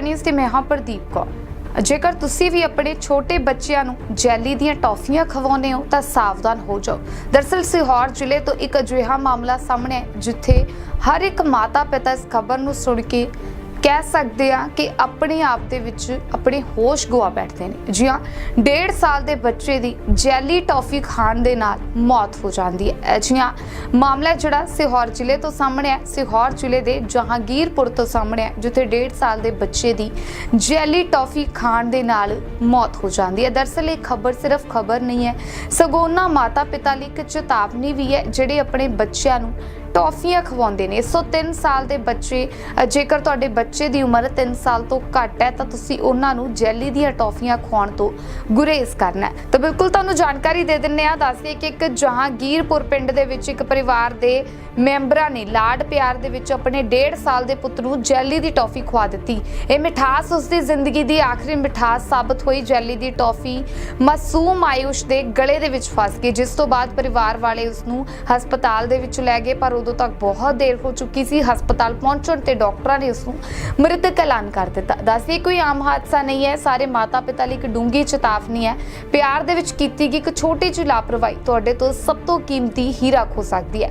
News ਤੇ ਮੈਂ ਹਾਂ ਪ੍ਰਦੀਪ ਕੌਰ। ਜੇਕਰ ਤੁਸੀਂ ਵੀ ਆਪਣੇ ਛੋਟੇ ਬੱਚਿਆਂ ਨੂੰ ਜੈਲੀ ਦੀਆਂ ਟੌਫੀਆਂ ਖਵਾਉਂਦੇ ਹੋ, ਤਾਂ ਸਾਵਧਾਨ ਹੋ ਜਾਓ। ਦਰਸਲ ਸਿਹੌਰ ਜ਼ਿਲ੍ਹੇ ਤੋਂ ਇੱਕ ਅਜਿਹਾ ਮਾਮਲਾ ਸਾਹਮਣੇ ਹੈ ਜਿੱਥੇ ਹਰ ਇੱਕ ਮਾਤਾ ਪਿਤਾ ਇਸ ਖਬਰ ਨੂੰ ਸੁਣ ਕੇ ਕਹਿ ਸਕਦੇ ਆ ਕਿ ਆਪਣੇ ਆਪ ਦੇ ਵਿੱਚ ਆਪਣੇ ਹੋਸ਼ ਗਵਾ ਬੈਠਦੇ ਨੇ। ਜੀ ਹਾਂ ਡੇਢ ਸਾਲ ਦੇ ਬੱਚੇ ਦੀ ਜੈਲੀ ਟੌਫੀ ਖਾਣ ਦੇ ਨਾਲ ਮੌਤ ਹੋ ਜਾਂਦੀ ਹੈ। ਅਜਿਹਾ ਮਾਮਲਾ ਜਿਹੜਾ ਸਿਹੌਰ ਜ਼ਿਲ੍ਹੇ ਤੋਂ ਸਾਹਮਣੇ ਹੈ। ਸਿਹੌਰ ਜ਼ਿਲ੍ਹੇ ਦੇ ਜਹਾਂਗੀਰਪੁਰ ਤੋਂ ਸਾਹਮਣੇ ਹੈ, ਜਿੱਥੇ ਡੇਢ ਸਾਲ ਦੇ ਬੱਚੇ ਦੀ ਜੈਲੀ ਟੌਫੀ ਖਾਣ ਦੇ ਨਾਲ ਮੌਤ ਹੋ ਜਾਂਦੀ ਹੈ। ਦਰਸਲ ਇਹ ਖਬਰ ਸਿਰਫ ਖਬਰ ਨਹੀਂ ਹੈ। ਸਗੋਂ ਉਹਨਾਂ ਮਾਤਾ ਪਿਤਾ ਲਈ ਇੱਕ ਚੇਤਾਵਨੀ ਵੀ ਹੈ, ਜਿਹੜੇ ਆਪਣੇ ਬੱਚਿਆਂ ਨੂੰ ਟੌਫੀਆਂ ਖਵਾਉਂਦੇ ਨੇ। ਸੋ 3 ਸਾਲ ਦੇ ਬੱਚੇ ਜੇਕਰ ਤੁਹਾਡੇ ਬੱਚੇ ਦੀ ਉਮਰ 3 ਸਾਲ ਤੋਂ ਘੱਟ ਹੈ, ਤਾਂ ਤੁਸੀਂ ਉਹਨਾਂ ਨੂੰ ਜੈਲੀ ਦੀਆਂ ਟੌਫੀਆਂ ਖਵਾਉਣ ਤੋਂ ਗੁਰੇਜ਼ ਕਰਨਾ ਹੈ। ਤਾਂ ਬਿਲਕੁਲ ਤੁਹਾਨੂੰ ਜਾਣਕਾਰੀ ਦੇ ਦਿੰਨੇ ਆ ਦੱਸਦੇ ਕਿ ਇੱਕ ਜਹਾਂਗੀਰਪੁਰ ਪਿੰਡ ਦੇ ਵਿੱਚ ਇੱਕ ਪਰਿਵਾਰ ਦੇ ਮੈਂਬਰਾਂ ਨੇ ਲਾਡ ਪਿਆਰ ਦੇ ਵਿੱਚ ਆਪਣੇ 1.5 ਸਾਲ ਦੇ ਪੁੱਤ ਨੂੰ ਜੈਲੀ ਦੀ ਟੌਫੀ ਖਵਾ ਦਿੱਤੀ। ਇਹ ਮਿਠਾਸ ਉਸ ਦੀ ਜ਼ਿੰਦਗੀ ਦੀ ਆਖਰੀ ਮਿਠਾਸ ਸਾਬਤ ਹੋਈ ਜੈਲੀ ਦੀ ਟੌਫੀ ਮਾਸੂਮ ਆਯੁਸ਼ ਦੇ ਗਲੇ ਦੇ ਵਿੱਚ ਫਸ ਗਈ, ਜਿਸ ਤੋਂ ਬਾਅਦ ਪਰਿਵਾਰ ਵਾਲੇ ਉਸ ਨੂੰ ਹਸਪਤਾਲ ਦੇ ਵਿੱਚ ਲੈ ਗਏ, ਪਰ ਉਦੋਂ ਤੱਕ ਬਹੁਤ ਦੇਰ ਹੋ ਚੁੱਕੀ ਸੀ। ਹਸਪਤਾਲ ਪਹੁੰਚਣ ਤੇ ਡਾਕਟਰਾਂ ਨੇ ਉਸ ਨੂੰ ਮ੍ਰਿਤਕ ਐਲਾਨ ਕਰ ਦਿੱਤਾ। ਦੱਸਦੇ ਕੋਈ ਆਮ ਹਾਦਸਾ ਨਹੀਂ ਹੈ। ਸਾਰੇ ਮਾਤਾ ਪਿਤਾ ਲਈ ਇੱਕ ਡੂੰਗੀ ਚੇਤਾਵਨੀ ਹੈ। ਪਿਆਰ ਦੇ ਵਿੱਚ ਕੀਤੀ ਗਈ ਇੱਕ ਛੋਟੀ ਜਿਹੀ ਲਾਪਰਵਾਹੀ ਤੁਹਾਡੇ ਤੋਂ ਸਭ ਤੋਂ ਕੀਮਤੀ ਹੀਰਾ ਖੋ ਸਕਦੀ ਹੈ।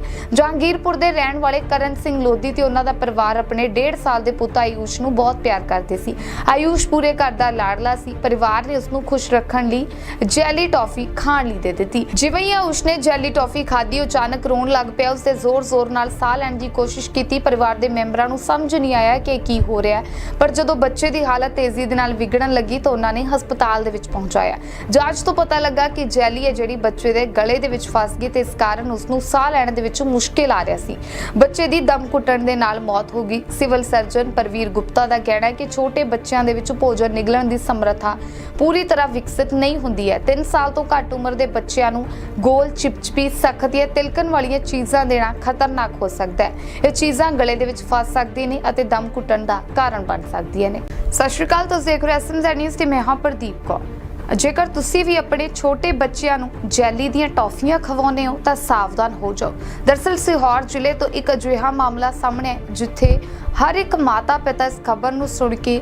ਜਹਾਂਗੀਰਪੁਰ ਦੇ ਰਹਿਣ ਵਾਲੇ ਕਰਨ ਸਿੰਘ ਲੋਧੀ ਤੇ ਉਹਨਾਂ ਦਾ ਪਰਿਵਾਰ ਆਪਣੇ 1.5 ਸਾਲ ਦੇ ਪੁੱਤ ਆਯੂਸ਼ ਨੂੰ ਬਹੁਤ ਪਿਆਰ ਕਰਦੇ ਸੀ। ਆਯੂਸ਼ ਪੂਰੇ ਘਰ ਦਾ ਲਾਡਲਾ ਸੀ। ਪਰਿਵਾਰ ਨੇ ਉਸ ਨੂੰ ਖੁਸ਼ ਰੱਖਣ ਲਈ ਜੈਲੀ ਟੌਫੀ ਖਾਣ ਲਈ ਦੇ ਦਿੱਤੀ। ਜਿਵੇਂ ਹੀ ਉਸਨੇ ਜੈਲੀ ਟੌਫੀ ਖਾਧੀ, ਉਹ ਅਚਾਨਕ ਰੋਣ ਲੱਗ ਪਿਆ। ਉਸਦੇ ਜ਼ੋਰ-ਜ਼ੋਰ ਨਾਲ ਸਾਹ ਲੈਣ ਦੀ ਕੋਸ਼ਿਸ਼ ਕੀਤੀ। ਪਰਿਵਾਰ ਦੇ ਮੈਂਬਰਾਂ ਨੂੰ ਸਮਝ ਨਹੀਂ ਆਇਆ ਕਿ ਇਹ ਕੀ ਹੋ ਰਿਹਾ ਹੈ। ਪਰ ਜਦੋਂ ਬੱਚੇ ਦੀ ਹਾਲਤ ਤੇਜ਼ੀ ਦੇ ਨਾਲ ਵਿਗੜਨ ਲੱਗੀ ਤਾਂ ਉਹਨਾਂ ਨੇ ਹਸਪਤਾਲ ਦੇ ਵਿੱਚ ਪਹੁੰਚਾਇਆ। ਜਾਂਚ ਤੋਂ ਪਤਾ ਲੱਗਾ ਕਿ ਜੈਲੀ ਹੈ ਜਿਹੜੀ ਬੱਚੇ ਦੇ ਗਲੇ ਦੇ ਵਿੱਚ ਫਸ ਗਈ ਤੇ ਇਸ ਕਾਰਨ ਉਸ ਨੂੰ ਸਾਹ ਲੈਣ ਦੇ ਵਿੱਚ ਮੁਸ਼ਕਿਲ ਆ ਰਿਹਾ ਸੀ। ਬੱਚੇ ਦੀ ਦਮ ਘੁੱਟਣ ਦੇ ਨਾਲ ਮੌਤ ਹੋ ਗਈ। ਸਿਵਲ ਸਰਜਨ ਪਰਵੀਰ ਗੁਪਤਾ ਦਾ ਕਹਿਣਾ ਹੈ ਕਿ ਛੋਟੇ ਬੱਚਿਆਂ ਦੇ ਵਿੱਚ ਭੋਜਨ ਨਿਗਲਣ ਦੀ ਸਮਰੱਥਾ ਪੂਰੀ ਤਰ੍ਹਾਂ ਵਿਕਸਿਤ ਨਹੀਂ ਹੁੰਦੀ ਹੈ। 3 ਸਾਲ ਤੋਂ ਘੱਟ ਉਮਰ ਦੇ ਬੱਚਿਆਂ ਨੂੰ ਗੋਲ, ਚਿਪਚਪੀ, ਸਖਤ ਜਾਂ ਤਿਲਕਣ ਵਾਲੀਆਂ ਚੀਜ਼ਾਂ ਦੇਣਾ ਖਤਰਨਾਕ ਹੋ ਸਕਦਾ ਹੈ। ਇਹ ਚੀਜ਼ਾਂ ਗਲੇ ਦੇ ਵਿੱਚ ਫਸ ਸਕਦੀਆਂ ਨੇ ਅਤੇ ਦਮ ਘੁੱਟਣ ਦਾ ਕਾਰਨ ਬਣ ਸਕਦੀਆਂ ਨੇ। ਸਤਿ ਸ਼੍ਰੀ ਅਕਾਲ, ਤੁਸੀਂ ਦੇਖ ਰਹੇ ਹੋ ਐਸਐਮਜ਼ ਨਿਊਜ਼ ਤੇ ਮੈਂ ਹਾਂ ਪ੍ਰਦੀਪ ਕੌਰ। ਜੇਕਰ ਤੁਸੀਂ ਵੀ ਆਪਣੇ ਛੋਟੇ ਬੱਚਿਆਂ ਨੂੰ ਜੈਲੀ ਦੀਆਂ ਟੌਫੀਆਂ ਖਵਾਉਂਦੇ ਹੋ, ਤਾਂ ਸਾਵਧਾਨ ਹੋ ਜਾਓ। ਦਰਸਲ, ਸਿਹੌਰ ਜ਼ਿਲ੍ਹੇ ਤੋਂ ਇੱਕ ਅਜਿਹਾ ਮਾਮਲਾ ਸਾਹਮਣੇ ਹੈ ਜਿੱਥੇ ਹਰ ਇੱਕ ਮਾਤਾ ਪਿਤਾ ਇਸ ਖਬਰ ਨੂੰ ਸੁਣ ਕੇ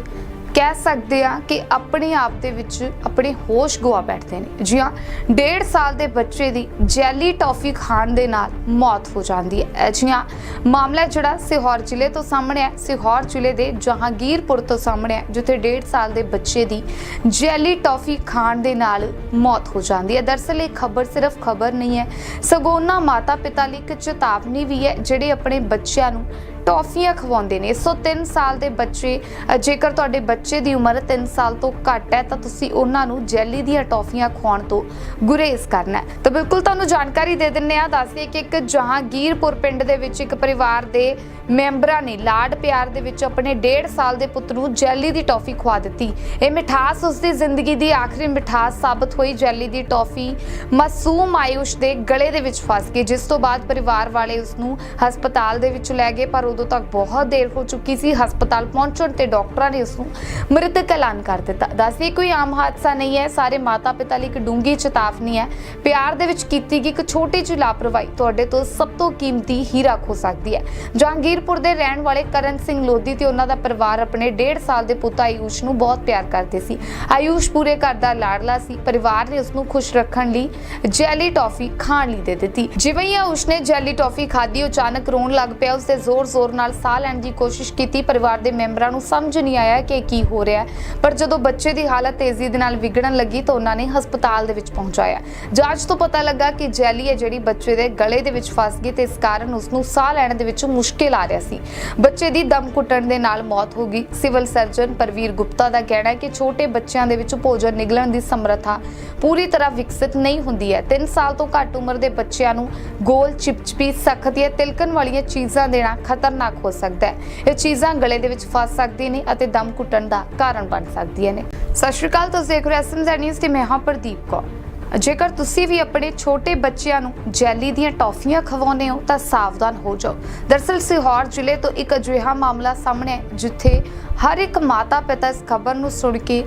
ਕਹਿ ਸਕਦੇ ਆ ਕਿ ਆਪਣੇ ਆਪ ਦੇ ਵਿੱਚ ਆਪਣੇ ਹੋਸ਼ ਗਵਾ ਬੈਠਦੇ ਨੇ। ਜੀ ਹਾਂ, ਡੇਢ ਸਾਲ ਦੇ ਬੱਚੇ ਦੀ ਜੈਲੀ ਟੌਫੀ ਖਾਣ ਦੇ ਨਾਲ ਮੌਤ ਹੋ ਜਾਂਦੀ ਹੈ। ਜੀ ਹਾਂ, ਮਾਮਲਾ ਜਿਹੜਾ ਸਿਹੌਰ ਜ਼ਿਲ੍ਹੇ ਤੋਂ ਸਾਹਮਣੇ ਹੈ। ਸਿਹੌਰ ਜ਼ਿਲ੍ਹੇ ਦੇ ਜਹਾਂਗੀਰਪੁਰ ਤੋਂ ਸਾਹਮਣੇ ਹੈ, ਜਿੱਥੇ ਡੇਢ ਸਾਲ ਦੇ ਬੱਚੇ ਦੀ ਜੈਲੀ ਟੌਫੀ ਖਾਣ ਦੇ ਨਾਲ ਮੌਤ ਹੋ ਜਾਂਦੀ ਹੈ। ਦਰਸਲ ਇਹ ਖਬਰ ਸਿਰਫ ਖਬਰ ਨਹੀਂ ਹੈ, ਸਗੋਂ ਉਹਨਾਂ ਮਾਤਾ ਪਿਤਾ ਲਈ ਇੱਕ ਚੇਤਾਵਨੀ ਵੀ ਹੈ, ਜਿਹੜੇ ਆਪਣੇ ਬੱਚਿਆਂ ਨੂੰ ਟੌਫੀਆਂ ਖਵਾਉਂਦੇ ਨੇ। ਸੋ 3 ਸਾਲ ਦੇ ਬੱਚੇ ਜੇਕਰ ਤੁਹਾਡੇ ਬੱਚੇ ਦੀ ਉਮਰ 3 ਸਾਲ ਤੋਂ ਘੱਟ ਹੈ, ਤਾਂ ਤੁਸੀਂ ਉਹਨਾਂ ਨੂੰ ਜੈਲੀ ਦੀਆਂ ਟੌਫੀਆਂ ਖਵਾਉਣ ਤੋਂ ਗੁਰੇਜ਼ ਕਰਨਾ ਤਾਂ ਬਿਲਕੁਲ ਤੁਹਾਨੂੰ ਜਾਣਕਾਰੀ ਦੇ ਦਿੰਨੇ ਆ ਦੱਸਦੇ ਕਿ ਇੱਕ ਜਹਾਂਗੀਰਪੁਰ ਪਿੰਡ ਦੇ ਵਿੱਚ ਇੱਕ ਪਰਿਵਾਰ ਦੇ ਮੈਂਬਰਾਂ ਨੇ ਲਾਡ ਪਿਆਰ ਦੇ ਵਿੱਚ ਆਪਣੇ 1.5 ਸਾਲ ਦੇ ਪੁੱਤ ਨੂੰ ਜੈਲੀ ਦੀ ਟੌਫੀ ਖਵਾ ਦਿੱਤੀ। ਇਹ ਮਿਠਾਸ ਉਸ ਦੀ ਜ਼ਿੰਦਗੀ ਦੀ ਆਖਰੀ ਮਿਠਾਸ ਸਾਬਤ ਹੋਈ। ਜੈਲੀ ਦੀ ਟੌਫੀ ਮਾਸੂਮ ਆਯੁਸ਼ ਦੇ ਗਲੇ ਦੇ ਵਿੱਚ ਫਸ ਗਈ, ਜਿਸ ਤੋਂ ਬਾਅਦ ਪਰਿਵਾਰ ਵਾਲੇ ਉਸ ਨੂੰ ਹਸਪਤਾਲ ਦੇ ਵਿੱਚ ਲੈ ਗਏ, ਪਰ ਉਦੋਂ ਤੱਕ ਬਹੁਤ ਦੇਰ ਹੋ ਚੁੱਕੀ ਸੀ, ਹਸਪਤਾਲ ਪਹੁੰਚਣ ਤੇ ਡਾਕਟਰਾਂ ਨੇ ਉਸ ਨੂੰ ਮ੍ਰਿਤਕ ਐਲਾਨ ਕਰ ਦਿੱਤਾ। ਦੱਸਦੇ ਕੋਈ ਆਮ ਹਾਦਸਾ ਨਹੀਂ ਹੈ, ਸਾਰੇ ਮਾਤਾ ਪਿਤਾ ਲਈ ਇੱਕ ਡੂੰਗੀ ਚੇਤਾਵਨੀ ਹੈ। ਪਿਆਰ ਦੇ ਵਿੱਚ ਕੀਤੀ ਗਈ ਇੱਕ ਛੋਟੀ ਜਿਹੀ ਲਾਪਰਵਾਹੀ ਤੁਹਾਡੇ ਤੋਂ ਸਭ ਤੋਂ ਕੀਮਤੀ ਹੀਰਾ ਖੋ ਸਕਦੀ ਹੈ। ਜਹਾਂਗੀਰਪੁਰ ਦੇ ਰਹਿਣ ਵਾਲੇ ਕਰਨ ਸਿੰਘ ਲੋਧੀ ਤੇ ਉਹਨਾਂ ਦਾ ਪਰਿਵਾਰ ਆਪਣੇ 1.5 ਸਾਲ ਦੇ ਪੁੱਤ ਆਯੂਸ਼ ਨੂੰ ਬਹੁਤ ਪਿਆਰ ਕਰਦੇ ਸੀ। ਆਯੂਸ਼ ਪੂਰੇ ਘਰ ਦਾ ਲਾਡਲਾ ਸੀ। ਪਰਿਵਾਰ ਨੇ ਉਸ ਨੂੰ ਖੁਸ਼ ਰੱਖਣ ਲਈ ਜੈਲੀ ਟੌਫੀ ਖਾਣ ਲਈ ਦੇ ਦਿੱਤੀ। ਜਿਵੇਂ ਹੀ ਉਸਨੇ ਜੈਲੀ ਟੌਫੀ ਖਾਧੀ ਅਚਾਨਕ ਰੋਣ ਲੱਗ ਪਿਆ। ਉਸਦੇ ਜ਼ੋਰ-ਜ਼ੋਰ ਨਾਲ ਸਾਹ ਲੈਣ ਦੀ ਕੋਸ਼ਿਸ਼ ਕੀਤੀ, ਪਰਿਵਾਰ ਦੇ ਮੈਂਬਰਾਂ ਨੂੰ ਸਮਝ ਨਹੀਂ ਆਇਆ ਕਿ ਕੀ ਹੋ ਰਿਹਾ ਪਰ ਜਦੋਂ ਬੱਚੇ ਦੀ ਹਾਲਤ ਤੇਜ਼ੀ ਦੇ ਨਾਲ ਵਿਗੜਨ ਲੱਗੀ ਤਾਂ ਉਹਨਾਂ ਨੇ ਹਸਪਤਾਲ ਦੇ ਵਿੱਚ ਪਹੁੰਚਾਇਆ। ਜਾਂਚ ਤੋਂ ਪਤਾ ਲੱਗਾ ਕਿ ਜੈਲੀ ਹੈ ਜਿਹੜੀ ਬੱਚੇ ਦੇ ਗਲੇ ਦੇ ਵਿੱਚ ਫਸ ਗਈ ਤੇ ਇਸ ਕਾਰਨ ਉਸ ਨੂੰ ਸਾਹ ਲੈਣ ਦੇ ਵਿੱਚ ਮੁਸ਼ਕਿਲ ਆ ਰਿਹਾ ਸੀ। ਬੱਚੇ ਦੀ ਦਮ ਘੁੱਟਣ ਦੇ ਨਾਲ ਮੌਤ ਹੋ ਗਈ। ਸਿਵਲ ਸਰਜਨ ਪਰਵੀਰ ਗੁਪਤਾ ਦਾ ਕਹਿਣਾ ਹੈ ਕਿ ਛੋਟੇ ਬੱਚਿਆਂ ਦੇ ਵਿੱਚ ਭੋਜਨ ਨਿਗਲਣ ਦੀ ਸਮਰੱਥਾ ਪੂਰੀ ਤਰ੍ਹਾਂ ਵਿਕਸਿਤ ਨਹੀਂ ਹੁੰਦੀ ਹੈ। 3 ਸਾਲ ਤੋਂ ਘੱਟ ਉਮਰ ਦੇ ਬੱਚਿਆਂ ਨੂੰ ਗੋਲ, ਚਿਪਚਪੀ, ਸਖਤ ਜਾਂ ਤਿਲਕਣ ਵਾਲੀਆਂ ਚੀਜ਼ਾਂ ਦੇਣਾ ਖਤਰਨਾਕ ਹੋ ਸਕਦਾ ਹੈ। ਇਹ ਚੀਜ਼ਾਂ ਗਲੇ ਦੇ ਵਿੱਚ ਫਸ ਸਕਦੀਆਂ ਨੇ ਅਤੇ ਦਮ ਘੁੱਟਣ ਦਾ ਕਾਰਨ ਬਣ ਸਕਦੀਆਂ ਨੇ। ਸਤਿ ਸ਼੍ਰੀ ਅਕਾਲ, ਤੁਸੀਂ ਦੇਖ ਰਹੇ ਹੋ ਨਿਊਜ਼ ਤੇ ਮੈਂ ਹਾਂ ਪ੍ਰਦੀਪ ਕੌਰ। ਜੇਕਰ ਤੁਸੀਂ ਵੀ ਆਪਣੇ ਛੋਟੇ ਬੱਚਿਆਂ ਨੂੰ ਜੈਲੀ ਦੀਆਂ ਟੌਫੀਆਂ ਖਵਾਉਂਦੇ ਹੋ, ਤਾਂ ਸਾਵਧਾਨ ਹੋ ਜਾਓ। ਦਰਸਲ, ਸਿਹੌਰ ਜ਼ਿਲ੍ਹੇ ਤੋਂ ਇੱਕ ਅਜਿਹਾ ਮਾਮਲਾ ਸਾਹਮਣੇ ਹੈ ਜਿੱਥੇ ਹਰ ਇੱਕ ਮਾਤਾ ਪਿਤਾ ਇਸ ਖਬਰ ਨੂੰ ਸੁਣ ਕੇ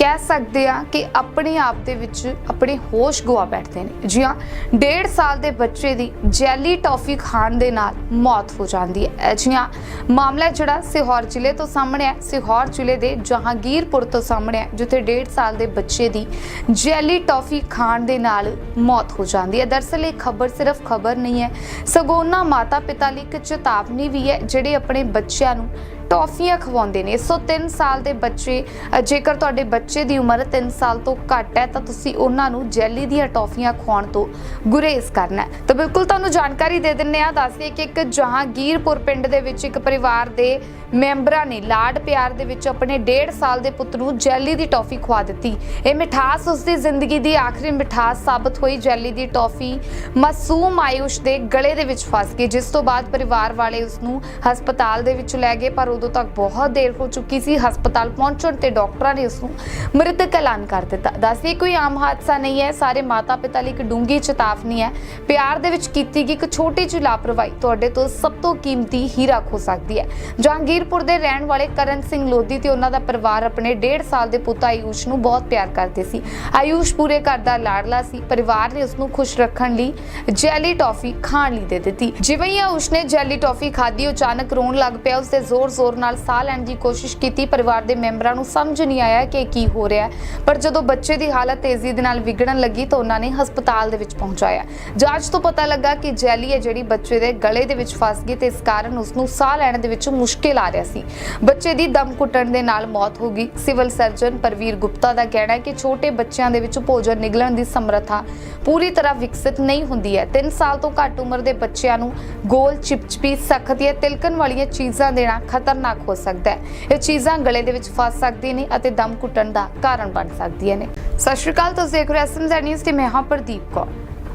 ਕਹਿ ਸਕਦੇ ਆ ਕਿ ਆਪਣੇ ਆਪ ਦੇ ਵਿੱਚ ਆਪਣੇ ਹੋਸ਼ ਗਵਾ ਬੈਠਦੇ ਨੇ। ਜੀ ਹਾਂ ਡੇਢ ਸਾਲ ਦੇ ਬੱਚੇ ਦੀ ਜੈਲੀ ਟੌਫੀ ਖਾਣ ਦੇ ਨਾਲ ਮੌਤ ਹੋ ਜਾਂਦੀ ਹੈ। ਜੀ ਹਾਂ ਮਾਮਲਾ ਜਿਹੜਾ ਸਿਹੌਰ ਜ਼ਿਲ੍ਹੇ ਤੋਂ ਸਾਹਮਣੇ ਹੈ। ਸਿਹੌਰ ਜ਼ਿਲ੍ਹੇ ਦੇ ਜਹਾਂਗੀਰਪੁਰ ਤੋਂ ਸਾਹਮਣੇ ਹੈ, ਜਿੱਥੇ ਡੇਢ ਸਾਲ ਦੇ ਬੱਚੇ ਦੀ ਜੈਲੀ ਟੌਫੀ ਖਾਣ ਦੇ ਨਾਲ ਮੌਤ ਹੋ ਜਾਂਦੀ ਹੈ। ਦਰਅਸਲ ਇਹ ਖਬਰ ਸਿਰਫ ਖਬਰ ਨਹੀਂ ਹੈ ਸਗੋਨਾ ਮਾਤਾ ਪਿਤਾ ਲਈ ਇੱਕ ਚੇਤਾਵਨੀ ਵੀ ਹੈ, ਜਿਹੜੇ ਆਪਣੇ ਬੱਚਿਆਂ ਨੂੰ ਟੌਫੀਆਂ ਖਵਾਉਂਦੇ ਨੇ। ਸੋ 3 ਸਾਲ ਦੇ ਬੱਚੇ ਜੇਕਰ ਤੁਹਾਡੇ ਬੱਚੇ ਦੀ ਉਮਰ 3 ਸਾਲ ਤੋਂ ਘੱਟ ਹੈ, ਤਾਂ ਤੁਸੀਂ ਉਹਨਾਂ ਨੂੰ ਜੈਲੀ ਦੀਆਂ ਟੌਫੀਆਂ ਖਵਾਉਣ ਤੋਂ ਗੁਰੇਜ਼ ਕਰਨਾ ਹੈ। ਤਾਂ ਬਿਲਕੁਲ ਤੁਹਾਨੂੰ ਜਾਣਕਾਰੀ ਦੇ ਦਿੰਨੇ ਆ ਦੱਸਦੇ ਕਿ ਇੱਕ ਜਹਾਂਗੀਰਪੁਰ ਪਿੰਡ ਦੇ ਵਿੱਚ ਇੱਕ ਪਰਿਵਾਰ ਦੇ ਮੈਂਬਰਾਂ ਨੇ ਲਾਡ ਪਿਆਰ ਦੇ ਵਿੱਚ ਆਪਣੇ 1.5 ਸਾਲ ਦੇ ਪੁੱਤ ਨੂੰ ਜੈਲੀ ਦੀ ਟੌਫੀ ਖਵਾ ਦਿੱਤੀ। ਇਹ ਮਿਠਾਸ ਉਸ ਦੀ ਜ਼ਿੰਦਗੀ ਦੀ ਆਖਰੀ ਮਿਠਾਸ ਸਾਬਤ ਹੋਈ। ਜੈਲੀ ਦੀ ਟੌਫੀ ਮਾਸੂਮ ਆਯੁਸ਼ ਦੇ ਗਲੇ ਦੇ ਵਿੱਚ ਫਸ ਗਈ, ਜਿਸ ਤੋਂ ਬਾਅਦ ਪਰਿਵਾਰ ਵਾਲੇ ਉਸ ਨੂੰ ਹਸਪਤਾਲ ਦੇ ਵਿੱਚ ਲੈ ਗਏ, ਪਰ ਉਦੋਂ ਤੱਕ ਬਹੁਤ ਦੇਰ ਹੋ ਚੁੱਕੀ ਸੀ। ਹਸਪਤਾਲ ਪਹੁੰਚਣ ਤੇ ਡਾਕਟਰਾਂ ਨੇ ਉਸ ਨੂੰ ਮ੍ਰਿਤਕ ਐਲਾਨ ਕਰ ਦਿੱਤਾ। ਦੱਸਦੇ ਕੋਈ ਆਮ ਹਾਦਸਾ ਨਹੀਂ ਹੈ। ਸਾਰੇ ਮਾਤਾ ਪਿਤਾ ਲਈ ਇੱਕ ਡੂੰਗੀ ਚੇਤਾਵਨੀ ਹੈ। ਪਿਆਰ ਦੇ ਵਿੱਚ ਕੀਤੀ ਗਈ ਇੱਕ ਛੋਟੀ ਜਿਹੀ ਲਾਪਰਵਾਹੀ ਤੁਹਾਡੇ ਤੋਂ ਸਭ ਤੋਂ ਕੀਮਤੀ ਹੀਰਾ ਖੋ ਸਕਦੀ ਹੈ। ਜਹਾਂਗੀਰਪੁਰ ਦੇ ਰਹਿਣ ਵਾਲੇ ਕਰਨ ਸਿੰਘ ਲੋਧੀ ਤੇ ਉਹਨਾਂ ਦਾ ਪਰਿਵਾਰ ਆਪਣੇ 1.5 ਸਾਲ ਦੇ ਪੁੱਤ ਆਯੂਸ਼ ਨੂੰ ਬਹੁਤ ਪਿਆਰ ਕਰਦੇ ਸੀ। ਆਯੂਸ਼ ਪੂਰੇ ਘਰ ਦਾ ਲਾਡਲਾ ਸੀ। ਪਰਿਵਾਰ ਨੇ ਉਸ ਨੂੰ ਖੁਸ਼ ਰੱਖਣ ਲਈ ਜੈਲੀ ਟੌਫੀ ਖਾਣ ਲਈ ਦੇ ਦਿੱਤੀ। ਜਿਵੇਂ ਹੀ ਆਯੂਸ਼ ਨੇ ਜੈਲੀ ਟੌਫੀ ਖਾਧੀ, ਉਹ ਅਚਾਨਕ ਰੋਣ ਲੱਗ ਪਿਆ। ਉਸਦੇ ਜ਼ੋਰ-ਜ਼ੋਰ ਨਾਲ ਸਾਹ ਲੈਣ ਦੀ ਕੋਸ਼ਿਸ਼ ਕੀਤੀ। ਪਰਿਵਾਰ ਦੇ ਮੈਂਬਰਾਂ ਨੂੰ ਸਮਝ ਨਹੀਂ ਆਇਆ ਕਿ ਇਹ ਕੀ ਹੋ ਰਿਹਾ ਪਰ ਜਦੋਂ ਬੱਚੇ ਦੀ ਹਾਲਤ ਤੇਜ਼ੀ ਦੇ ਨਾਲ ਵਿਗੜਨ ਲੱਗੀ ਤਾਂ ਉਹਨਾਂ ਨੇ ਹਸਪਤਾਲ ਦੇ ਵਿੱਚ ਪਹੁੰਚਾਇਆ। ਜਾਂਚ ਤੋਂ ਪਤਾ ਲੱਗਾ ਕਿ ਜੈਲੀ ਹੈ ਜਿਹੜੀ ਬੱਚੇ ਦੇ ਗਲੇ ਦੇ ਵਿੱਚ ਫਸ ਗਈ ਤੇ ਇਸ ਕਾਰਨ ਉਸ ਨੂੰ ਸਾਹ ਲੈਣ ਦੇ ਵਿੱਚ ਮੁਸ਼ਕਿਲ ਆ ਰਿਹਾ ਸੀ। ਬੱਚੇ ਦੀ ਦਮ ਘੁੱਟਣ ਦੇ ਨਾਲ ਮੌਤ ਹੋ ਗਈ। ਸਿਵਲ ਸਰਜਨ ਪਰਵੀਰ ਗੁਪਤਾ ਦਾ ਕਹਿਣਾ ਹੈ ਕਿ ਛੋਟੇ ਬੱਚਿਆਂ ਦੇ ਵਿੱਚ ਭੋਜਨ ਨਿਗਲਣ ਦੀ ਸਮਰੱਥਾ ਪੂਰੀ ਤਰ੍ਹਾਂ ਵਿਕਸਿਤ ਨਹੀਂ ਹੁੰਦੀ ਹੈ। 3 ਸਾਲ ਤੋਂ ਘੱਟ ਉਮਰ ਦੇ ਬੱਚਿਆਂ ਨੂੰ ਗੋਲ, ਚਿਪਚਪੀ, ਸਖਤ ਜਾਂ ਤਿਲਕਣ ਵਾਲੀਆਂ ਚੀਜ਼ਾਂ ਦੇਣਾ ਖਤਰਨਾਕ ਹੋ ਸਕਦਾ ਹੈ। ਇਹ ਚੀਜ਼ਾਂ ਗਲੇ ਦੇ ਵਿੱਚ ਫਸ ਸਕਦੀਆਂ ਨੇ ਅਤੇ ਦਮ ਘੁੱਟਣ ਦਾ ਕਾਰਨ ਬਣ ਸਕਦੀਆਂ ਨੇ। ਸਤਿ ਸ਼੍ਰੀ ਅਕਾਲ, ਤੁਸੀਂ ਦੇਖ ਰਹੇ ਹੋ ਐਸਐਮਜ਼ ਨਿਊਜ਼ ਤੇ ਮੈਂ ਹਾਂ ਪ੍ਰਦੀਪ ਕੌਰ।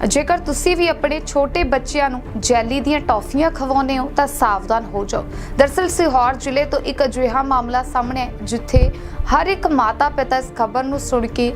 ਜੇਕਰ ਤੁਸੀਂ ਵੀ ਆਪਣੇ ਛੋਟੇ ਬੱਚਿਆਂ ਨੂੰ ਜੈਲੀ ਦੀਆਂ ਟੌਫੀਆਂ ਖਵਾਉਂਦੇ ਹੋ, ਤਾਂ ਸਾਵਧਾਨ ਹੋ ਜਾਓ। ਦਰਅਸਲ ਸਿਹੌਰ ਜ਼ਿਲ੍ਹੇ ਤੋਂ ਇੱਕ ਅਜਿਹਾ ਮਾਮਲਾ ਸਾਹਮਣੇ ਹੈ ਜਿੱਥੇ ਹਰ ਇੱਕ ਮਾਤਾ ਪਿਤਾ ਇਸ ਖਬਰ ਨੂੰ ਸੁਣ ਕੇ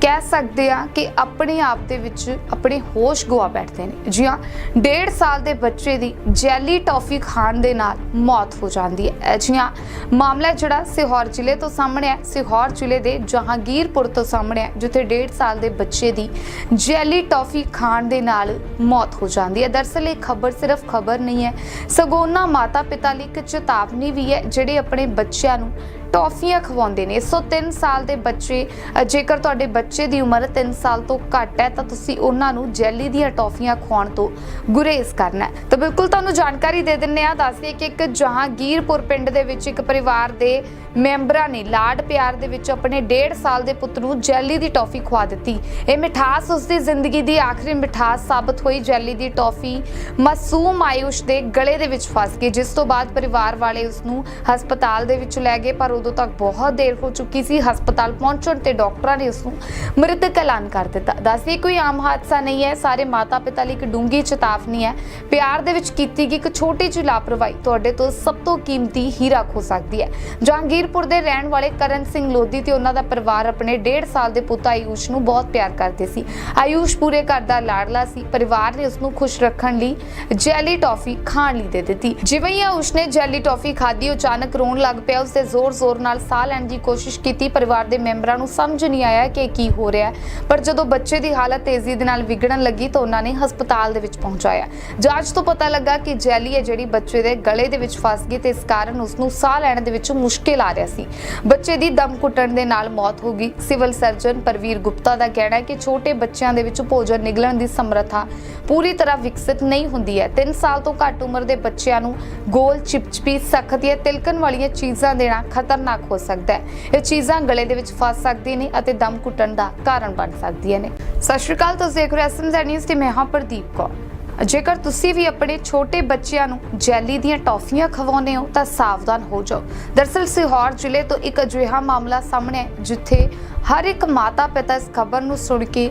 ਕਹਿ ਸਕਦੇ ਆ ਕਿ ਆਪਣੇ ਆਪ ਦੇ ਵਿੱਚ ਆਪਣੇ ਹੋਸ਼ ਗਵਾ ਬੈਠਦੇ ਨੇ। ਜੀ ਹਾਂ, ਡੇਢ ਸਾਲ ਦੇ ਬੱਚੇ ਦੀ ਜੈਲੀ ਟੌਫੀ ਖਾਣ ਦੇ ਨਾਲ ਮੌਤ ਹੋ ਜਾਂਦੀ ਹੈ। ਜੀ ਹਾਂ, ਮਾਮਲਾ ਜਿਹੜਾ ਸਿਹੌਰ ਜ਼ਿਲ੍ਹੇ ਤੋਂ ਸਾਹਮਣੇ ਹੈ। ਸਿਹੌਰ ਜ਼ਿਲ੍ਹੇ ਦੇ ਜਹਾਂਗੀਰਪੁਰ ਤੋਂ ਸਾਹਮਣੇ ਹੈ, ਜਿੱਥੇ ਡੇਢ ਸਾਲ ਦੇ ਬੱਚੇ ਦੀ ਜੈਲੀ ਟੌਫੀ ਖਾਣ ਦੇ ਨਾਲ ਮੌਤ ਹੋ ਜਾਂਦੀ ਹੈ। ਦਰਅਸਲ ਇਹ ਖਬਰ ਸਿਰਫ ਖਬਰ ਨਹੀਂ ਹੈ ਸਗੋਨਾ ਮਾਤਾ ਪਿਤਾ ਲਈ ਇੱਕ ਚੇਤਾਵਨੀ ਵੀ ਹੈ, ਜਿਹੜੇ ਆਪਣੇ ਬੱਚਿਆਂ ਨੂੰ ਟੌਫੀਆਂ ਖਵਾਉਂਦੇ ਨੇ। ਸੋ 3 ਸਾਲ ਦੇ ਬੱਚੇ ਜੇਕਰ ਤੁਹਾਡੇ ਬੱਚੇ ਦੀ ਉਮਰ 3 ਸਾਲ ਤੋਂ ਘੱਟ ਹੈ, ਤਾਂ ਤੁਸੀਂ ਉਹਨਾਂ ਨੂੰ ਜੈਲੀ ਦੀਆਂ ਟੌਫੀਆਂ ਖਵਾਉਣ ਤੋਂ ਗੁਰੇਜ਼ ਕਰਨਾ ਤਾਂ ਬਿਲਕੁਲ ਤੁਹਾਨੂੰ ਜਾਣਕਾਰੀ ਦੇ ਦਿੰਨੇ ਆ ਦੱਸਦੇ ਕਿ ਇੱਕ ਜਹਾਂਗੀਰਪੁਰ ਪਿੰਡ ਦੇ ਵਿੱਚ ਇੱਕ ਪਰਿਵਾਰ ਦੇ ਮੈਂਬਰਾਂ ਨੇ ਲਾਡ ਪਿਆਰ ਦੇ ਵਿੱਚ ਆਪਣੇ 1.5 ਸਾਲ ਦੇ ਪੁੱਤ ਨੂੰ ਜੈਲੀ ਦੀ ਟੌਫੀ ਖਵਾ ਦਿੱਤੀ। ਇਹ ਮਿਠਾਸ ਉਸ ਦੀ ਜ਼ਿੰਦਗੀ ਦੀ ਆਖਰੀ ਮਿਠਾਸ ਸਾਬਤ ਹੋਈ ਜੈਲੀ ਦੀ ਟੌਫੀ ਮਾਸੂਮ ਆਯੁਸ਼ ਦੇ ਗਲੇ ਦੇ ਵਿੱਚ ਫਸ ਗਈ, ਜਿਸ ਤੋਂ ਬਾਅਦ ਪਰਿਵਾਰ ਵਾਲੇ ਉਸ ਨੂੰ ਹਸਪਤਾਲ ਦੇ ਵਿੱਚ ਲੈ ਗਏ, ਪਰ ਉਦੋਂ ਤੱਕ ਬਹੁਤ ਦੇਰ ਹੋ ਚੁੱਕੀ ਸੀ। ਹਸਪਤਾਲ ਪਹੁੰਚਣ ਤੇ ਡਾਕਟਰਾਂ ਨੇ ਉਸ ਨੂੰ ਮ੍ਰਿਤਕ ਐਲਾਨ ਕਰ ਦਿੱਤਾ। ਦੱਸਦੇ ਕੋਈ ਆਮ ਹਾਦਸਾ ਨਹੀਂ ਹੈ। ਸਾਰੇ ਮਾਤਾ ਪਿਤਾ ਲਈ ਇੱਕ ਡੂੰਗੀ ਚੇਤਾਵਨੀ ਹੈ। ਪਿਆਰ ਦੇ ਵਿੱਚ ਕੀਤੀ ਗਈ ਇੱਕ ਛੋਟੀ ਜਿਹੀ ਲਾਪਰਵਾਹੀ ਤੁਹਾਡੇ ਤੋਂ ਸਭ ਤੋਂ ਕੀਮਤੀ ਹੀਰਾ ਖੋ ਸਕਦੀ ਹੈ। ਜਹਾਂਗੀਰ ਜਹਾਂਗੀਰਪੁਰ ਦੇ ਰਹਿਣ ਵਾਲੇ ਕਰਨ ਸਿੰਘ ਲੋਧੀ ਤੇ ਉਹਨਾਂ ਦਾ ਪਰਿਵਾਰ ਆਪਣੇ 1.5 ਸਾਲ ਦੇ ਪੁੱਤ ਆਯੂਸ਼ ਨੂੰ ਬਹੁਤ ਪਿਆਰ ਕਰਦੇ ਸੀ। ਆਯੂਸ਼ ਪੂਰੇ ਘਰ ਦਾ ਲਾਡਲਾ ਸੀ। ਪਰਿਵਾਰ ਨੇ ਉਸ ਨੂੰ ਖੁਸ਼ ਰੱਖਣ ਲਈ ਜੈਲੀ ਟੌਫੀ ਖਾਣ ਲਈ ਦੇ ਦਿੱਤੀ। ਜਿਵੇਂ ਹੀ ਆਯੂਸ਼ ਨੇ ਜੈਲੀ ਟੌਫੀ ਖਾਧੀ ਅਚਾਨਕ ਰੋਣ ਲੱਗ ਪਿਆ। ਉਸਦੇ ਜ਼ੋਰ-ਜ਼ੋਰ ਨਾਲ ਸਾਹ ਲੈਣ ਦੀ ਕੋਸ਼ਿਸ਼ ਕੀਤੀ। ਪਰਿਵਾਰ ਦੇ ਮੈਂਬਰਾਂ ਨੂੰ ਸਮਝ ਨਹੀਂ ਆਇਆ ਕਿ ਕੀ ਹੋ ਰਿਹਾ ਪਰ ਜਦੋਂ ਬੱਚੇ ਦੀ ਹਾਲਤ ਤੇਜ਼ੀ ਦੇ ਨਾਲ ਵਿਗੜਨ ਲੱਗੀ, ਤਾਂ ਉਹਨਾਂ ਨੇ ਹਸਪਤਾਲ ਦੇ ਵਿੱਚ ਪਹੁੰਚਾਇਆ। ਜਾਂਚ ਤੋਂ ਪਤਾ ਲੱਗਾ ਕਿ ਜੈਲੀ ਹੈ ਜਿਹੜੀ ਬੱਚੇ ਦੇ ਗਲੇ ਦੇ ਵਿੱਚ ਫਸ ਗਈ ਤੇ ਇਸ ਕਾਰਨ ਉਸ ਨੂੰ ਸਾਹ ਲੈਣ ਦੇ ਵਿੱਚ ਮੁਸ਼ਕਿਲ ਆ ਰਿਹਾ ਸੀ। ਬੱਚੇ ਦੀ ਦਮ ਘੁੱਟਣ ਦੇ ਨਾਲ ਮੌਤ ਹੋ ਗਈ। ਸਿਵਲ ਸਰਜਨ ਪਰਵੀਰ ਗੁਪਤਾ ਦਾ ਕਹਿਣਾ ਹੈ ਕਿ ਛੋਟੇ ਬੱਚਿਆਂ ਦੇ ਵਿੱਚ ਭੋਜਨ ਨਿਗਲਣ ਦੀ ਸਮਰੱਥਾ ਪੂਰੀ ਤਰ੍ਹਾਂ ਵਿਕਸਿਤ ਨਹੀਂ ਹੁੰਦੀ ਹੈ। 3 ਸਾਲ ਤੋਂ ਘੱਟ ਉਮਰ ਦੇ ਬੱਚਿਆਂ ਨੂੰ ਗੋਲ, ਚਿਪਚਪੀ, ਸਖਤ ਜਾਂ ਤਿਲਕਣ ਵਾਲੀਆਂ ਚੀਜ਼ਾਂ ਦੇਣਾ ਖਤਰਨਾਕ ਹੋ ਸਕਦਾ ਹੈ। ਇਹ ਚੀਜ਼ਾਂ ਗਲੇ ਦੇ ਵਿੱਚ ਫਸ ਸਕਦੀਆਂ ਨੇ ਅਤੇ ਦਮ ਘੁੱਟਣ ਦਾ ਕਾਰਨ ਬਣ ਸਕਦੀਆਂ ਨੇ। ਸਤਿ ਸ਼੍ਰੀ ਅਕਾਲ, ਤੁਸੀਂ ਦੇਖ ਰਹੇ ਹੋ ਐਸਐਮਜ਼ ਨਿਊਜ਼ ਤੇ ਮੈਂ ਹਾਂ ਪ੍ਰਦੀਪ ਕੌਰ। ਜੇਕਰ ਤੁਸੀਂ ਵੀ ਆਪਣੇ ਛੋਟੇ ਬੱਚਿਆਂ ਨੂੰ ਜੈਲੀ ਦੀਆਂ ਟੌਫੀਆਂ ਖਵਾਉਂਦੇ ਹੋ, ਤਾਂ ਸਾਵਧਾਨ ਹੋ ਜਾਓ। ਦਰਅਸਲ ਸਿਹੌਰ ਜ਼ਿਲ੍ਹੇ ਤੋਂ ਇੱਕ ਅਜਿਹਾ ਮਾਮਲਾ ਸਾਹਮਣੇ ਹੈ ਜਿੱਥੇ ਹਰ ਇੱਕ ਮਾਤਾ ਪਿਤਾ ਇਸ ਖਬਰ ਨੂੰ ਸੁਣ ਕੇ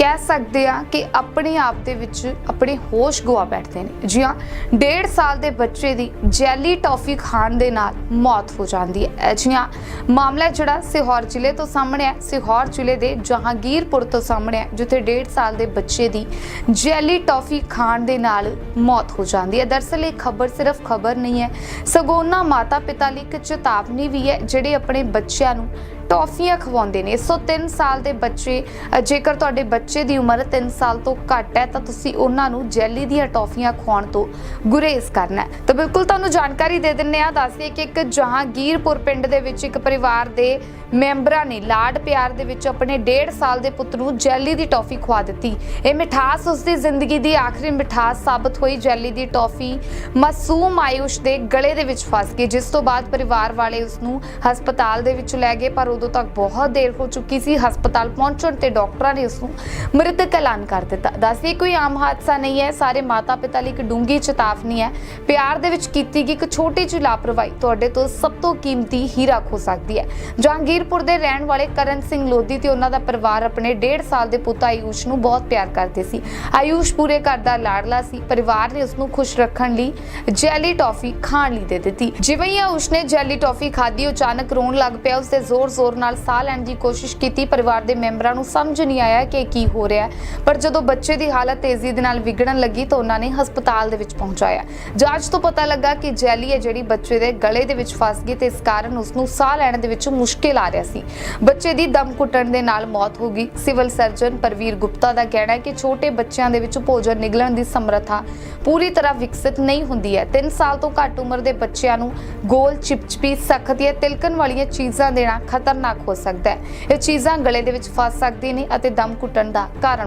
ਕਹਿ ਸਕਦੇ ਆ ਕਿ ਆਪਣੇ ਆਪ ਦੇ ਵਿੱਚ ਆਪਣੇ ਹੋਸ਼ ਗਵਾ ਬੈਠਦੇ ਨੇ। ਜੀ ਹਾਂ, ਡੇਢ ਸਾਲ ਦੇ ਬੱਚੇ ਦੀ ਜੈਲੀ ਟੌਫੀ ਖਾਣ ਦੇ ਨਾਲ ਮੌਤ ਹੋ ਜਾਂਦੀ ਹੈ। ਜੀ ਹਾਂ, ਮਾਮਲਾ ਜਿਹੜਾ ਸਿਹੌਰ ਜ਼ਿਲ੍ਹੇ ਤੋਂ ਸਾਹਮਣੇ ਹੈ। ਸਿਹੌਰ ਜ਼ਿਲ੍ਹੇ ਦੇ ਜਹਾਂਗੀਰਪੁਰ ਤੋਂ ਸਾਹਮਣੇ ਹੈ, ਜਿੱਥੇ ਡੇਢ ਸਾਲ ਦੇ ਬੱਚੇ ਦੀ ਜੈਲੀ ਟੌਫੀ ਖਾਣ ਦੇ ਨਾਲ ਮੌਤ ਹੋ ਜਾਂਦੀ ਹੈ। ਦਰਅਸਲ ਇਹ ਖਬਰ ਸਿਰਫ ਖਬਰ ਨਹੀਂ ਹੈ ਸਗੋਨਾ ਮਾਤਾ ਪਿਤਾ ਲਈ ਇੱਕ ਚੇਤਾਵਨੀ ਵੀ ਹੈ, ਜਿਹੜੇ ਆਪਣੇ ਬੱਚਿਆਂ ਨੂੰ ਟੌਫੀਆਂ ਖਵਾਉਂਦੇ ਨੇ। ਸੋ 3 ਸਾਲ ਦੇ ਬੱਚੇ ਜੇਕਰ ਤੁਹਾਡੇ ਬੱਚੇ ਦੀ ਉਮਰ 3 ਸਾਲ ਤੋਂ ਘੱਟ ਹੈ, ਤਾਂ ਤੁਸੀਂ ਉਹਨਾਂ ਨੂੰ ਜੈਲੀ ਦੀਆਂ ਟੌਫੀਆਂ ਖਵਾਉਣ ਤੋਂ ਗੁਰੇਜ਼ ਕਰਨਾ ਹੈ। ਤਾਂ ਬਿਲਕੁਲ ਤੁਹਾਨੂੰ ਜਾਣਕਾਰੀ ਦੇ ਦਿੰਨੇ ਆ ਦੱਸਦੇ ਕਿ ਇੱਕ ਜਹਾਂਗੀਰਪੁਰ ਪਿੰਡ ਦੇ ਵਿੱਚ ਇੱਕ ਪਰਿਵਾਰ ਦੇ ਮੈਂਬਰਾਂ ਨੇ ਲਾਡ ਪਿਆਰ ਦੇ ਵਿੱਚ ਆਪਣੇ 1.5 ਸਾਲ ਦੇ ਪੁੱਤ ਨੂੰ ਜੈਲੀ ਦੀ ਟੌਫੀ ਖਵਾ ਦਿੱਤੀ। ਇਹ ਮਿਠਾਸ ਉਸ ਦੀ ਜ਼ਿੰਦਗੀ ਦੀ ਆਖਰੀ ਮਿਠਾਸ ਸਾਬਤ ਹੋਈ ਜੈਲੀ ਦੀ ਟੌਫੀ ਮਾਸੂਮ ਆਯੁਸ਼ ਦੇ ਗਲੇ ਦੇ ਵਿੱਚ ਫਸ ਗਈ, ਜਿਸ ਤੋਂ ਬਾਅਦ ਪਰਿਵਾਰ ਵਾਲੇ ਉਸ ਨੂੰ ਹਸਪਤਾਲ ਦੇ ਵਿੱਚ ਲੈ ਗਏ, ਪਰ ਉਦੋਂ ਤੱਕ ਬਹੁਤ ਦੇਰ ਹੋ ਚੁੱਕੀ ਸੀ। ਹਸਪਤਾਲ ਪਹੁੰਚਣ ਤੇ ਡਾਕਟਰਾਂ ਨੇ ਉਸ ਨੂੰ ਮ੍ਰਿਤਕ ਐਲਾਨ ਕਰ ਦਿੱਤਾ। ਦੱਸਦੇ ਕੋਈ ਆਮ ਹਾਦਸਾ ਨਹੀਂ ਹੈ। ਸਾਰੇ ਮਾਤਾ ਪਿਤਾ ਲਈ ਇੱਕ ਡੂੰਗੀ ਚੇਤਾਵਨੀ ਹੈ। ਪਿਆਰ ਦੇ ਵਿੱਚ ਕੀਤੀ ਗਈ ਇੱਕ ਛੋਟੀ ਜਿਹੀ ਲਾਪਰਵਾਹੀ ਤੁਹਾਡੇ ਤੋਂ ਸਭ ਤੋਂ ਕੀਮਤੀ ਹੀਰਾ ਖੋ ਸਕਦੀ ਹੈ। ਜਹਾਂਗੀਰਪੁਰ ਦੇ ਰਹਿਣ ਵਾਲੇ ਕਰਨ ਸਿੰਘ ਲੋਧੀ ਤੇ ਉਹਨਾਂ ਦਾ ਪਰਿਵਾਰ ਆਪਣੇ 1.5 ਸਾਲ ਦੇ ਪੁੱਤ ਆਯੂਸ਼ ਨੂੰ ਬਹੁਤ ਪਿਆਰ ਕਰਦੇ ਸੀ। ਆਯੂਸ਼ ਪੂਰੇ ਘਰ ਦਾ ਲਾਡਲਾ ਸੀ। ਪਰਿਵਾਰ ਨੇ ਉਸ ਨੂੰ ਖੁਸ਼ ਰੱਖਣ ਲਈ ਜੈਲੀ ਟੌਫੀ ਖਾਣ ਲਈ ਦੇ ਦਿੱਤੀ। ਜਿਵੇਂ ਹੀ ਆਯੂਸ਼ ਨੇ ਜੈਲੀ ਟੌਫੀ ਖਾਧੀ, ਉਹ ਅਚਾਨਕ ਰੋਣ ਲੱਗ ਪਿਆ। ਉਸਦੇ ਜ਼ੋਰ-ਜ਼ੋਰ ਨਾਲ ਸਾਹ ਲੈਣ ਦੀ ਕੋਸ਼ਿਸ਼ ਕੀਤੀ। ਪਰਿਵਾਰ ਦੇ ਮੈਂਬਰਾਂ ਨੂੰ ਸਮਝ ਨਹੀਂ ਆਇਆ ਕਿ ਇਹ ਕੀ ਹੋ ਰਿਹਾ ਪਰ ਜਦੋਂ ਬੱਚੇ ਦੀ ਹਾਲਤ ਤੇਜ਼ੀ ਦੇ ਨਾਲ ਵਿਗੜਨ ਲੱਗੀ ਤਾਂ ਉਹਨਾਂ ਨੇ ਹਸਪਤਾਲ ਦੇ ਵਿੱਚ ਪਹੁੰਚਾਇਆ। ਜਾਂਚ ਤੋਂ ਪਤਾ ਲੱਗਾ ਕਿ ਜੈਲੀ ਹੈ ਜਿਹੜੀ ਬੱਚੇ ਦੇ ਗਲੇ ਦੇ ਵਿੱਚ ਫਸ ਗਈ ਤੇ ਇਸ ਕਾਰਨ ਉਸ ਨੂੰ ਸਾਹ ਲੈਣ ਦੇ ਵਿੱਚ ਮੁਸ਼ਕਿਲ ਆ ਰਿਹਾ ਸੀ। ਬੱਚੇ ਦੀ ਦਮ ਘੁੱਟਣ ਦੇ ਨਾਲ ਮੌਤ ਹੋ ਗਈ। ਸਿਵਲ ਸਰਜਨ ਪਰਵੀਰ ਗੁਪਤਾ ਦਾ ਕਹਿਣਾ ਹੈ ਕਿ ਛੋਟੇ ਬੱਚਿਆਂ ਦੇ ਵਿੱਚ ਭੋਜਨ ਨਿਗਲਣ ਦੀ ਸਮਰੱਥਾ ਪੂਰੀ ਤਰ੍ਹਾਂ ਵਿਕਸਿਤ ਨਹੀਂ ਹੁੰਦੀ ਹੈ। 3 ਸਾਲ ਤੋਂ ਘੱਟ ਉਮਰ ਦੇ ਬੱਚਿਆਂ ਨੂੰ ਗੋਲ ਚਿਪਚਪੀ ਸਖਤ ਜਾਂ ਤਿਲਕਣ ਵਾਲੀਆਂ ਚੀਜ਼ਾਂ ਦੇਣਾ ਖਤਰਨਾਕ ਹੋ ਸਕਦਾ ਹੈ। ਇਹ ਚੀਜ਼ਾਂ ਗਲੇ ਦੇ ਵਿੱਚ ਫਸ ਸਕਦੀ ਨੇ ਅਤੇ ਦਮ ਘੁੱਟਣ ਦਾ ਕਾਰਨ